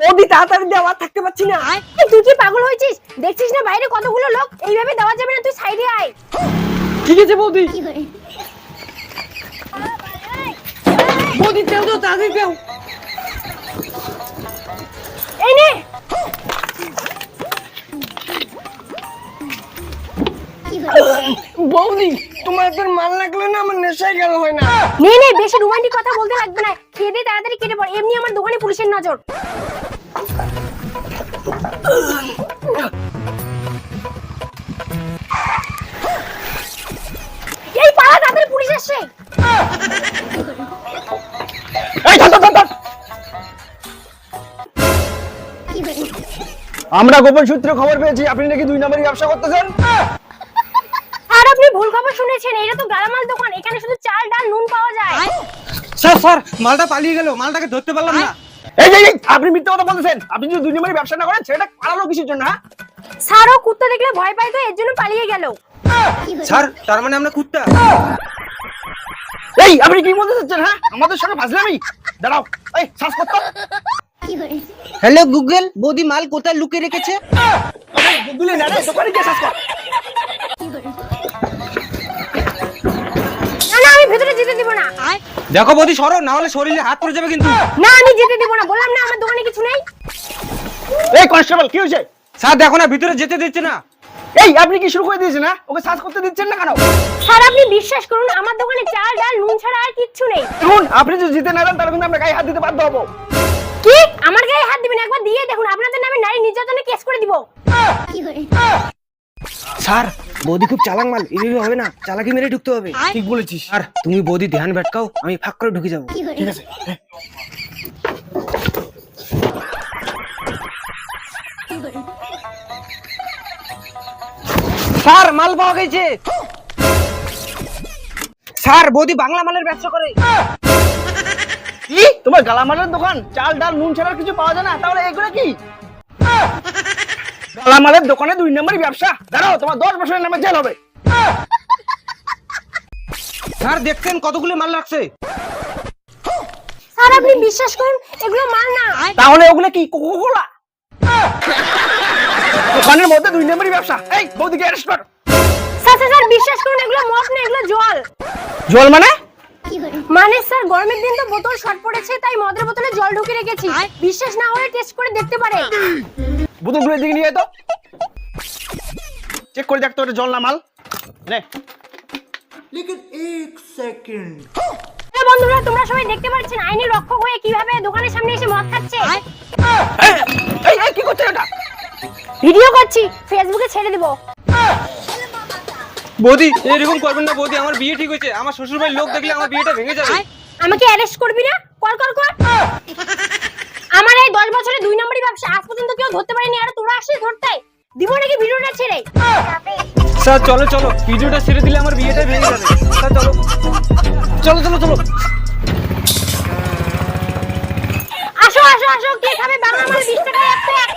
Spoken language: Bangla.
বৌদি তাড়াতাড়ি দেওয়া থাকতে পারছি না। এই, তুই কি পাগল হয়েছিস? দেখছিস না বাইরে কতগুলো লোক? এইভাবে দেওয়া যাবে না তুই সাইডে আয়। ঠিক আছে বৌদি? বৌদি দেও তো তাড়াতাড়ি দেও। এই নে। বৌদি তোমার তোর মাল লাগল না আমার নেশায় গেল হয় না। নে নে বেশি রোমান্টিক কথা বলতে লাগবে না। খেয়ে দে তাড়াতাড়ি কেটে পড়। এমনি আমার দোকানে পুলিশের নজর। এই তাড়াতাড়ি পুলিশ আসছে। আমরা গোপন সূত্রে খবর পেয়েছি আপনি নাকি দুই নম্বরই ব্যবসা করতেছেন? আর আপনি ভুল খবর শুনেছেন এটা তো গালামাল দোকান এখানে শুধু চাল ডাল নুন পাওয়া যায়। স্যার স্যার মালটা পালিয়ে গেল মালটাকে ধরতে পারলাম না। এই যে আপনি মিথ্যা কথা বলতেছেন। আপনি যদি দুই ব্যবসা না করেন সেটা পালালো কিসের জন্য হ্যাঁ? স্যারও কুত্তা দেখলে ভয় পায় তো এর জন্য পালিয়ে গেল। স্যার তার মানে আমরা কুত্তা। এই আপনি কি বলতে চাচ্ছেন হ্যাঁ? আমাদের সঙ্গে ফাজলামি? দাঁড়াও। এই শ্বাস করতো হ্যালো গুগল বৌদি মাল কোথায় লুকিয়ে রেখেছে? গুগলে না রে দোকানে গিয়ে শ্বাস কর। দেখো বৌদি সরো না হলে শরীরে হাত পড়ে যাবে কিন্তু। না আমি যেতে দিব না বললাম না আমার দোকানে কিছু নেই। এই কনস্টেবল কি হয়েছে? স্যার দেখো না ভিতরে যেতে দিচ্ছে না। এই আপনি কি শুরু করে দিয়েছেন না ওকে শ্বাস করতে দিচ্ছেন না কেন? স্যার আপনি বিশ্বাস করুন আমার দোকানে চাল ডাল নুন ছাড়া আর কিচ্ছু নেই। দেখুন আপনি যদি জিতে না দেন তাহলে কিন্তু আমরা গায়ে হাত দিতে বাধ্য হব। কি? আমার গায়ে হাত দিবেন একবার দিয়ে দেখুন আপনাদের নামে নারী নির্যাতনে কেস করে দিব। স্যার বৌদি খুব চালাক মাল এভাবে হবে না চালাকি মেরে ঢুকতে হবে। ঠিক বলেছিস। আর তুমি বৌদি ধ্যান ভেটকাও আমি ফাঁক করে ঢুকে যাব। ঠিক আছে স্যার মাল পাওয়া গেছে। স্যার বৌদি বাংলা মালের ব্যবসা করে। কি? তোমার গালামালের দোকান চাল ডাল নুন ছাড়া কিছু পাওয়া যায় না তাহলে এগুলো কি? গালামালের দোকানে দুই নম্বরই ব্যবসা। দাঁড়াও তোমার দশ বছরের নামে জেল হবে। স্যার দেখছেন কতগুলো মাল রাখছে? স্যার আপনি বিশ্বাস করুন এগুলো মাল না। তাহলে ওগুলো কি কোকোকোলা? দোকানের মধ্যে দুই নম্বরই ব্যবসা। এই বৌদিকে অ্যারেস্ট কর। স্যার স্যার, স্যার বিশ্বাস করুন এগুলো মদ না এগুলো জল জল মানে? মানে স্যার গরমের দিন তো বোতল শর্ট পড়েছে তাই মদের বোতলে জল ঢুকে রেখেছি। বিশ্বাস না হলে টেস্ট করে দেখতে পারে। বোতলগুলো দিকে নিয়ে তো। চেক করে দেখ তো এটা জল না মাল। নে। বন্ধুরা তোমরা সবাই দেখতে পাচ্ছেন আইনি রক্ষক হয়ে কীভাবে দোকানের সামনে এসে মদ খাচ্ছে? এই, এই কি করছে এটা ভিডিও করছি ফেসবুকে ছেড়ে দিব। বৌদি এরকম করবেন না বৌদি আমার বিয়ে ঠিক হয়েছে। আমার শ্বশুর বাড়ির লোক দেখলে আমার বিয়েটা ভেঙে যাবে। আমাকে অ্যারেস্ট করবি না? কল কল কর আমার এই দশ বছরে দুই নম্বরই ব্যবসা আজ পর্যন্ত কেউ ধরতে পারেনি আর তোরা আসছিস ধরতে। দিব নাকি ভিডিওটা ছেড়ে? স্যার চলো চলো। ভিডিওটা ছেড়ে দিলে আমার বিয়েটা ভেঙে যাবে। স্যার চলো। চলো চলো চলো। আসো আসো আসো কে খাবে? বাংলা মাল বিশ টাকা এক প্লেট